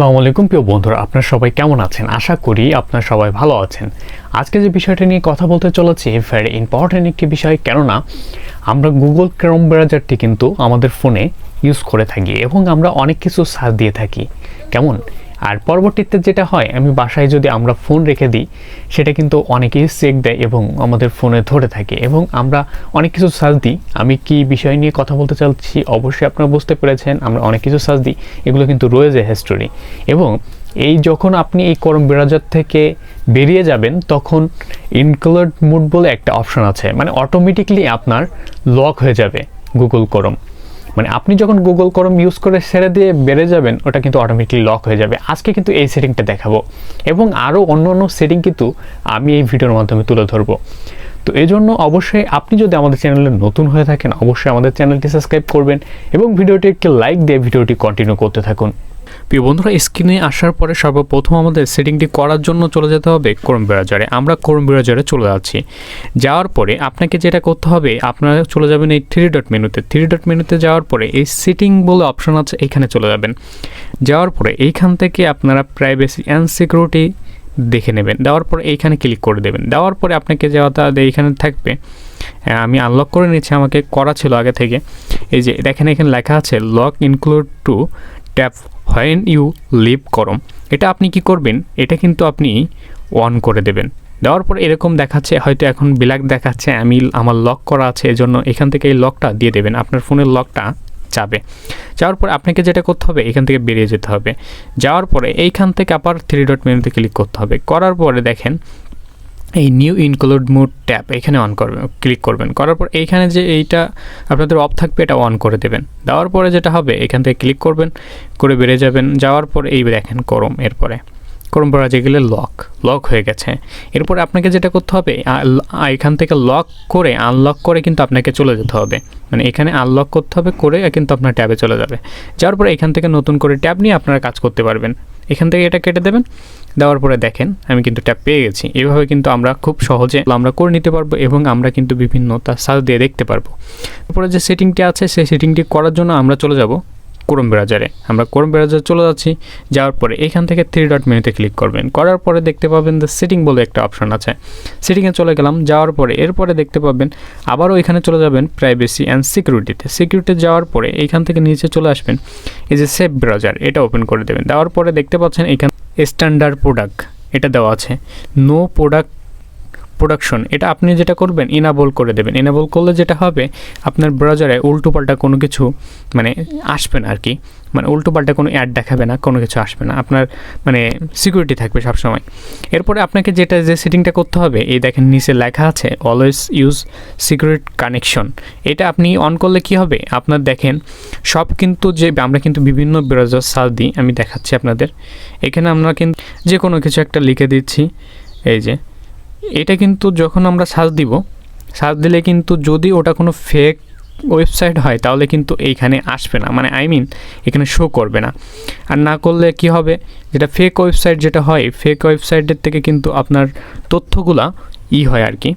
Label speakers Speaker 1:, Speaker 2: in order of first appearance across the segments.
Speaker 1: আসসালামু আলাইকুম, প্রিয় বন্ধুরা, আপনার সবাই কেমন আছেন? আশা করি আপনার সবাই ভালো আছেন। আজকে যে বিষয়টা নিয়ে কথা বলতে চলেছি ভেরি ইম্পর্ট্যান্ট একটি বিষয়, কেননা আমরা গুগল ক্রোম ব্রাউজারটি কিন্তু আমাদের ফোনে ইউজ করে থাকি এবং আমরা অনেক কিছু সার্চ দিয়ে থাকি। কেমন? আর পরবর্তীতে যেটা হয়, আমি বাসায় যদি আমরা ফোন রেখে দিই, সেটা কিন্তু অনেকেই চেক দেয় এবং আমাদের ফোনে ধরে থাকে এবং আমরা অনেক কিছু সার্চ দিই। আমি কি বিষয় নিয়ে কথা বলতে চাচ্ছি? অবশ্যই আপনারা বুঝতে পেরেছেন, আমরা অনেক কিছু সার্চ দিই। এগুলো কিন্তু রয়ে যায় হিস্টোরি এবং এই যখন আপনি এই করম ব্রাউজার থেকে বেরিয়ে যাবেন, তখন ইনক্লুড মুড বলে একটা অপশন আছে। মানে অটোমেটিকলি আপনার লক হয়ে যাবে গুগল করম। মানে আপনি যখন গুগল করম ইউজ করে সেরে দিয়ে বেড়ে যাবেন, ওটা কিন্তু অটোমেটিকলি লক হয়ে যাবে। আজকে কিন্তু এই সেটিংটা দেখাবো। এবং আরও অন্য অন্য সেটিং কিন্তু আমি এই ভিডিওর মাধ্যমে তুলে ধরবো। তো এই জন্য অবশ্যই আপনি যদি আমাদের চ্যানেলে নতুন হয়ে থাকেন, অবশ্যই আমাদের চ্যানেলটি সাবস্ক্রাইব করবেন এবং ভিডিওটি একটি লাইক দিয়ে ভিডিওটি কন্টিনিউ করতে থাকুন। প্রিয় বন্ধুরা, স্ক্রিনে আসার পরে সর্বপ্রথম আমাদের সেটিংটি করার জন্য চলে যেতে হবে ক্রোম ব্রাউজারে আমরা ক্রোম ব্রাউজারে চলে যাচ্ছি। যাওয়ার পরে আপনাকে যেটা করতে হবে, আপনারা চলে যাবেন এই থ্রি ডট মেনুতে থ্রি ডট মেনুতে যাওয়ার পরে এই সেটিং বলে অপশন আছে, এখানে চলে যাবেন। যাওয়ার পরে এইখান থেকে আপনারা প্রাইভেসি অ্যান্ড সিকিউরিটি দেখে নেবেন। দেওয়ার পরে এইখানে ক্লিক করে দেবেন। দেওয়ার পরে আপনাকে যাওয়াটা এইখানে থাকবে। আমি আনলক করে নিচ্ছি আমাকে করা ছিল আগে থেকে। এই যে, দেখেন এখানে লেখা আছে lock include to tap when you leave করম। এটা আপনি কি করবেন? এটা কিন্তু আপনি অন করে দেবেন। দেওয়ার পর এরকম দেখাচ্ছে, হয়তো এখন ব্ল্যাক দেখাচ্ছে আমি আমার লক করা আছে, এজন্য এখান থেকে এই লকটা দিয়ে দেবেন, আপনার ফোনের লকটা যাবে। যাওয়ার পর আপনাকে যেটা করতে হবে, এখান থেকে বেরিয়ে যেতে হবে। যাওয়ার পরে এইখান থেকে আবার থ্রি ডট মেনুতে ক্লিক করতে হবে। করার পরে দেখেন এই নিউ ইনক্লুড মোড ট্যাব এখানে অন করবেন ক্লিক করবেন। করার পর এইখানে যে এইটা আপনাদের অফ থাকবে, এটা অন করে দেবেন। দেওয়ার পরে যেটা হবে, এখান থেকে ক্লিক করবেন, করে বেড়ে যাবেন। যাওয়ার পর এই দেখেন করম এরপরে। করম যে গেলে লক লক হয়ে গেছে। এরপরে আপনাকে যেটা করতে হবে এখান থেকে লক করে আনলক করে কিন্তু আপনাকে চলে যেতে হবে। মানে এখানে আনলক করতে হবে, করে কিন্তু আপনার ট্যাবে চলে যাবে। যাওয়ার পরে এখান থেকে নতুন করে ট্যাব নিয়ে আপনারা কাজ করতে পারবেন। এখান থেকে এটা কেটে দেবেন। দেওয়ার পরে দেখেন, আমি কিন্তু ট্যাপ পেয়ে গেছি। এভাবে কিন্তু আমরা খুব সহজে আমরা করে নিতে পারব এবং আমরা কিন্তু বিভিন্ন তার সাজ দিয়ে দেখতে পারব। তারপরে যে সেটিংটি আছে, সেই সেটিংটি করার জন্য আমরা চলে যাব। ক্রোম ব্রাউজারে আমরা ক্রোম ব্রাউজারে চলে যাচ্ছি। যাওয়ার পরে এখান থেকে থ্রি ডট মেনুতে ক্লিক করবেন। করার পরে দেখতে পাবেন দ্য সিটিং বলে একটা অপশন আছে। সিটিংয়ে চলে গেলাম। যাওয়ার পরে এরপরে দেখতে পাবেন আবারও এখানে চলে যাবেন প্রাইভেসি অ্যান্ড সিকিউরিটিতে সিকিউরিটি যাওয়ার পরে এইখান থেকে নিচে চলে আসবেন। এই যে সেফ ব্রাউজার এটা ওপেন করে দেবেন। দেওয়ার পরে দেখতে পাচ্ছেন এখানে স্ট্যান্ডার্ড প্রোডাক্ট এটা দেওয়া আছে। নো প্রোডাক্ট প্রোডাকশন এটা আপনি যেটা করবেন ইনাবল করে দেবেন। ইনাবল করলে যেটা হবে, আপনার ব্রাউজারে উল্টোপাল্টা কোনো কিছু মানে আসবে না আর কি মানে উল্টোপাল্টা কোনো অ্যাড দেখাবে না, কোনো কিছু আসবে না। আপনার মানে সিকিউরিটি থাকবে সবসময়। এরপরে আপনাকে যেটা, যে সেটিংটা করতে হবে, এই দেখেন নিচে লেখা আছে অলওয়েজ ইউজ সিকিউরিট কানেকশন এটা আপনি অন করলে কি হবে? আপনার দেখেন, সব কিন্তু যে, আমরা কিন্তু বিভিন্ন ব্রাউজার সার্চ দিই, আমি দেখাচ্ছি আপনাদের। এখানে আমরা কিন্তু যে কোনো কিছু একটা লিখে দিচ্ছি, এই যে। এটা কিন্তু যখন আমরা সার্চ দিব, সার্চ দিলে কিন্তু যদি ওটা কোনো ফেক ওয়েবসাইট হয়, তাহলে কিন্তু এইখানে আসবে না। মানে আই মিন এখানে শো করবে না। আর না করলে কি হবে? যেটা ফেক ওয়েবসাইট যেটা হয় ফেক ওয়েবসাইটের থেকে কিন্তু আপনার তথ্যগুলা ই হয় আর কি।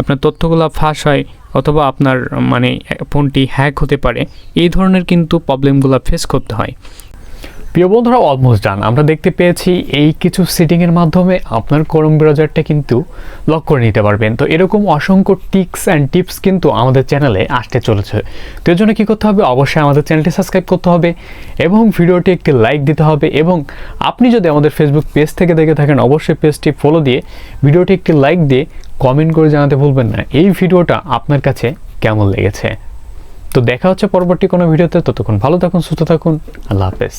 Speaker 1: আপনার তথ্যগুলা ফাঁস হয়, অথবা আপনার মানে ফোনটি হ্যাক হতে পারে। এই ধরনের কিন্তু প্রবলেমগুলো ফেস করতে হয়। প্রিয় বন্ধুরা অলমোস্ট ডান আমরা দেখতে পেয়েছি এই কিছু সিটিংয়ের মাধ্যমে আপনার করম ব্রাউজারটা কিন্তু লক করে নিতে পারবেন। তো এরকম অসংখ্য টিক্স অ্যান্ড টিপস কিন্তু আমাদের চ্যানেলে আসতে চলেছে। তো এর জন্য কী করতে হবে? অবশ্যই আমাদের চ্যানেলটি সাবস্ক্রাইব করতে হবে এবং ভিডিওটি একটি লাইক দিতে হবে এবং আপনি যদি আমাদের ফেসবুক পেজ থেকে দেখে থাকেন, অবশ্যই পেজটি ফলো দিয়ে ভিডিওটি একটি লাইক দিয়ে কমেন্ট করে জানাতে ভুলবেন না। এই ভিডিওটা আপনার কাছে কেমন লেগেছে? তো দেখা হচ্ছে পরবর্তী কোনো ভিডিওতে। ততক্ষণ ভালো থাকুন, সুস্থ থাকুন। আল্লাহ হাফেজ।